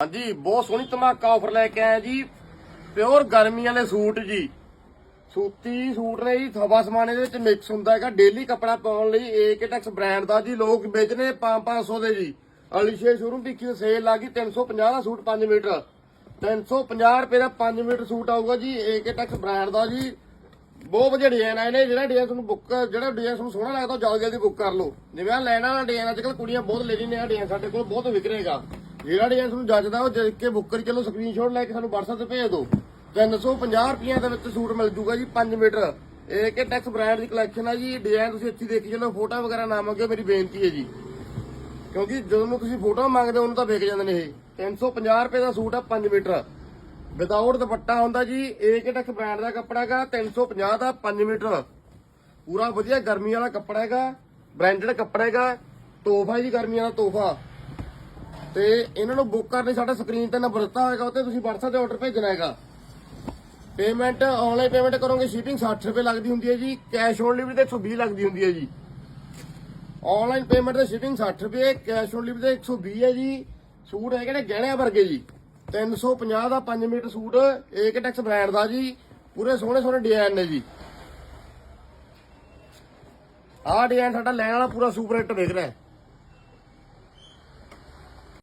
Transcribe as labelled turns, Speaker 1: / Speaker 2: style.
Speaker 1: ਹਾਂਜੀ, ਬਹੁਤ ਸੋਹਣੀ ਧਮਾਕਾ ਆਫਰ ਲੈ ਕੇ ਆਇਆ ਜੀ। ਪਿਓਰ ਗਰਮੀ ਵਾਲੇ ਸੂਟ ਜੀ। ਸੂਤੀ ਸੂਟ ਨੇ ਜੀ ਥਵਾ ਸਮਾਨੇ ਦੇ ਵਿੱਚ ਮਿਕਸ ਹੁੰਦਾ ਹੈਗਾ। ਡੇਲੀ ਕੱਪੜਾ ਪਾਉਣ ਲਈ ਏਕਟੈਕਸ ਬ੍ਰਾਂਡ ਦਾ ਜੀ। ਲੋਕ ਵੇਚਨੇ 5-500 ਦੇ ਜੀ। ਅਲੀਸ਼ੇ ਸ਼ੋਰੂਮ ਦੀ ਕੀ ਸੇਲ ਲੱਗੀ 350 ਦਾ ਸੂਟ 5 ਮੀਟਰ। 350 ਰੁਪਏ ਦਾ 5 ਮੀਟਰ ਸੂਟ ਆਊਗਾ ਜੀ ਏਕਟੈਕਸ ਬ੍ਰਾਂਡ ਦਾ ਜੀ। ਬਹੁਤ ਵਧੀਆ ਡਿਜ਼ਾਈਨ ਆਏ ਨੇ। ਜਿਹੜਾ ਡਿਜ਼ਾਈਨ ਤੁਹਾਨੂੰ ਬੁੱਕ ਜਿਹੜਾ ਡਿਜ਼ਾਈਨ ਤੁਹਾਨੂੰ ਸੋਹਣਾ ਲੱਗਦਾ ਉਹ ਜਲਦੀ ਜਲਦੀ ਬੁੱਕ ਕਰ ਲਓ। ਜਿਵੇਂ ਆ ਲੈਣ ਵਾਲਾ ਡਿਜ਼ਾਈਨ ਅੱਜ ਕੱਲ ਕੁੜੀਆਂ ਬਹੁਤ ਲੈ ਰਹੀਆਂ ਨੇ ਆ ਡਿਜ਼ਾਈਨ ਸਾਡੇ ਕੋਲ ਬਹੁਤ ਵਿਕ ਰਹੇਗਾ। ਜਿਹੜਾ ਡਿਜ਼ਾਈਨ ਤੁਹਾਨੂੰ ਜੱਜਦਾ ਉਹ ਦੇਖ ਕੇ ਬੁੱਕ ਕਰੀ ਚਲੋ ਸਕਰੀਨਸ਼ਾਟ ਲੈ ਕੇ ਸਾਨੂੰ WhatsApp ਤੇ ਭੇਜ ਦਿਓ। 350 ਰੁਪਈਆ ਦੇ ਵਿੱਚ ਸੂਟ ਮਿਲ ਜੂਗਾ ਜੀ 5 ਮੀਟਰ। ਇਹ ਕਿ ਟੈਕਸ ਬ੍ਰਾਂਡ ਦੀ ਕਲੈਕਸ਼ਨ ਆ ਜੀ ਡਿਜ਼ਾਈਨ ਤੁਸੀਂ ਇੱਥੇ ਦੇਖੀ ਚਲੋ ਫੋਟੋ ਵਗੈਰਾ ਨਾ ਮੰਗਿਓ, ਮੇਰੀ ਬੇਨਤੀ ਹੈ ਜੀ। ਕਿਉਂਕਿ ਜਦੋਂ ਨੂੰ ਤੁਸੀਂ ਫੋਟੋ ਮੰਗਦੇ ਹੋ, ਉਹਨੂੰ ਤਾਂ ਵਿਕ ਜਾਂਦੇ ਨੇ ਇਹ। 350 ਰੁਪਏ ਦਾ ਸੂਟ ਆ 5 ਮੀਟਰ। ਵਿਦਆਊਟ ਦੁਪੱਟਾ ਹੁੰਦਾ ਜੀ ਏਕਟੈਕਸ ਬ੍ਰਾਂਡ ਦਾ ਕੱਪੜਾ ਹੈਗਾ 350 ਦਾ 5 ਮੀਟਰ। ਪੂਰਾ ਵਧੀਆ ਗਰਮੀ ਵਾਲਾ ਕੱਪੜਾ ਹੈਗਾ ਬ੍ਰਾਂਡਡ ਕੱਪੜਾ ਹੈਗਾ, ਤੋਹਫਾ ਜੀ ਗਰਮੀਆਂ ਦਾ ਤੋਹਫਾ। ਤੇ ਇਹਨਾਂ ਨੂੰ ਬੁੱਕ ਕਰਨ ਲਈ ਸਾਡਾ ਸਕਰੀਨ ਤੇ ਨੰਬਰ ਦਿੱਤਾ ਹੋਏਗਾ ਉੱਤੇ ਤੁਸੀਂ WhatsApp ਤੇ ਆਰਡਰ ਭੇਜਣਾ ਹੈਗਾ। ਪੇਮੈਂਟ ਆਨਲਾਈਨ ਪੇਮੈਂਟ ਕਰੋਗੇ ਸ਼ਿਪਿੰਗ 60 ਰੁਪਏ ਲੱਗਦੀ ਹੁੰਦੀ ਹੈ ਜੀ ਕੈਸ਼ ਔਨ ਡਿਲੀਵਰੀ ਤੇ 120 ਲੱਗਦੀ ਹੁੰਦੀ ਹੈ ਜੀ। ਆਨਲਾਈਨ ਪੇਮੈਂਟ ਤੇ ਸ਼ਿਪਿੰਗ 60 ਰੁਪਏ ਕੈਸ਼ ਔਨ ਡਿਲੀਵਰੀ ਤੇ 120 ਹੈ ਜੀ। ਸੂਟ ਹੈਗੇ ਨੇ ਗਹਿਣਿਆਂ ਵਰਗੇ ਜੀ। 350 ਦਾ 5 ਮੀਟਰ ਸੂਟ ਏਕਟੈਕਸ ਬ੍ਰਾਂਡ ਦਾ ਜੀ। ਪੂਰੇ ਸੋਹਣੇ ਸੋਹਣੇ ਡਿਜ਼ਾਈਨ ਨੇ ਜੀ। ਆਹ ਡਿਜ਼ਾਈਨ ਸਾਡਾ ਲੈਣ ਵਾਲਾ ਪੂਰਾ ਸੁਪਰ ਹਿੱਟ ਵਿਕ ਰਿਹਾ ਹੈ।